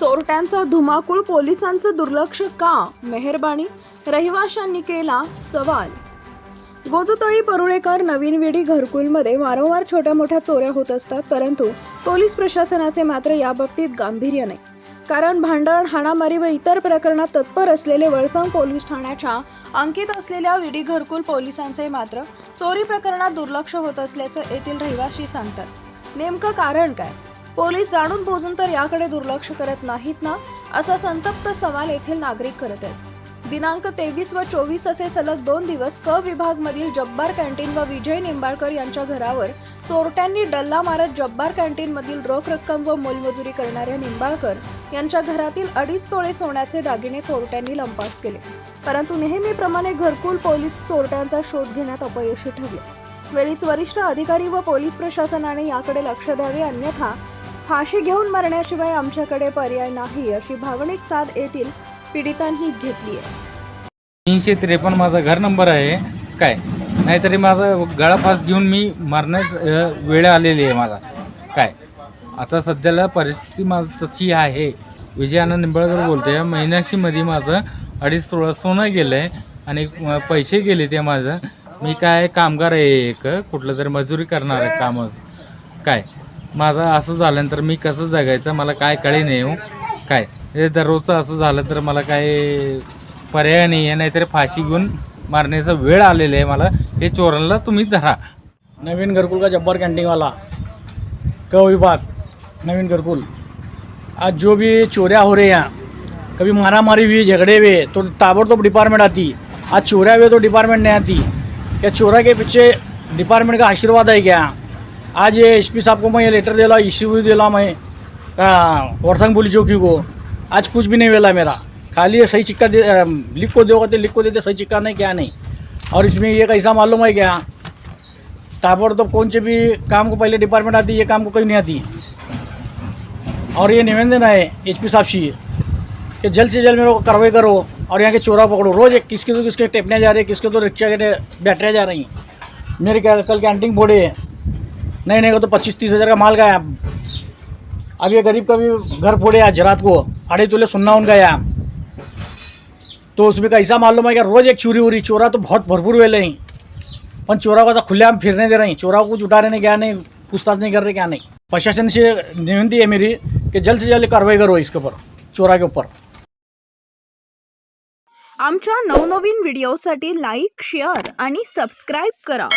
चोरट्यांचा धुमाकूळ पोलिसांचं दुर्लक्ष का? मेहरबानी. रहिवाशांनी केला सवाल. गोदुतळी परुळेकर नवीन विडी घरकुलमध्ये वारंवार छोट्या मोठ्या चोऱ्या होत असतात परंतु पोलीस प्रशासनाचे मात्र याबाबतीत गांभीर्य नाही. कारण भांडण हाणामारी व इतर प्रकरणात तत्पर असलेले वळसंग पोलीस ठाण्याच्या अंकित असलेल्या विडी घरकुल पोलिसांचे मात्र चोरी प्रकरणात दुर्लक्ष होत असल्याचं येथील रहिवासी सांगतात. नेमकं कारण काय? पोलीस जाणून बोजून तर याकडे दुर्लक्ष करत नाहीत ना? असा संतप्त सवाल येथील नागरिक करत आहेत. दिनांक तेवीस व चोवीस असे सलग दोन दिवस क विभागमधील जब्बार कॅन्टीन व विजय निंबाळकर यांच्या घरावर चोरट्यांनी डल्ला मारत जब्बार कॅन्टीनमधील रोख रक्कम व मोलमजुरी करणाऱ्या निंबाळकर यांच्या घरातील अडीच तोळे सोन्याचे दागिने चोरट्यांनी लंपास केले. परंतु नेहमीप्रमाणे घरकुल पोलीस चोरट्यांचा शोध घेण्यात अपयशी ठरले. वेळीच वरिष्ठ अधिकारी व पोलीस प्रशासनाने याकडे लक्ष द्यावे अन्यथा फाशी घेऊन मरण्याशिवाय आमच्याकडे पर्याय नाही अशी भावनिक साथ येथील पीडितांनी घेतली आहे. तीनशे त्रेपन्न माझा घर नंबर आहे. काय? नाहीतरी माझा गळा फास घेऊन मी मरण्याच वेळ आलेली आहे मला. काय? आता सध्याला परिस्थिती माझं तशी आहे. विजयानंद निंबाळकर बोलते महिन्याशीमध्ये माझं अडीच तोळा सोनं गेलं आहे आणि पैसे गेले ते माझं. मी काय कामगार आहे एक? कुठलं तरी मजुरी करणार आहे कामच काय? माझं असं झाल्यानंतर मी कसं जगायचं? मला काय कळे नाही हो. काय? हे दररोजचं असं झालं तर मला काय पर्याय नाही आहे. नाहीतर फाशी घेऊन मारण्याचा वेळ आलेला आहे मला. हे चोरांना तुम्ही धरा. नवीन घरकुल का जब्बार कॅन्टीनवाला? क विभाग? नवीन घरकुल. आज जो भी चोऱ्या हो रे या कभी मारा मारी हुई झगड़े हुए तो ताबडतोब डिपार्टमेंट आती. आज चोऱ्या हुए तो डिपार्टमेंट नहीं आती. क्या चोरा के पीछे डिपार्टमेंट का आशीर्वाद है क्या? आज ये एस पी साहब को मैं ये लेटर दिला इश्यू भी दिला मैं वर्संग पुलिस चौकी को आज कुछ भी नहीं मिला मेरा। खाली ये सही चिक्का दे लिख को दोगे तो लिख को देते, सही चिक्का नहीं, क्या नहीं। और इसमें ये कैसा मालूम है क्या? ताबड़तोड़ तो कौन से भी काम को पहले डिपार्टमेंट आती है ये काम को कहीं नहीं आती। और ये निवेदन है एच पी साहब से, कि जल्द से जल्द मेरे को कार्रवाई करो और यहाँ के चोरा पकड़ो। रोज़ एक किसके तो किसके टेपने जा रहे हैं, किसके तो रिक्शा के बैटरियाँ जा रही हैं। मेरे कल कैंटीन फोड़े नहीं नहीं वो तो पच्चीस तीस हज़ार का माल गया अब ये गरीब का भी घर फोड़े आज रात को अड़े तुले सुनना उनका यहाँ तो उसमें कैसा मालूम है कि रोज़ एक चोरी हो रही चोरा तो बहुत भरपूर वेले हैं पण चोरा को तो खुलेआम फिरने दे रहे हैं चोरा को कुछ उठा रहे नहीं क्या नहीं पूछताछ नहीं कर रहे क्या नहीं। प्रशासन से निवंती है मेरी कि जल्द से जल्द कार्रवाई करो इसके ऊपर चोरा के ऊपर। आमच्या नवनवीन व्हिडिओसाठी लाईक शेअर आणि सबस्क्राईब करा.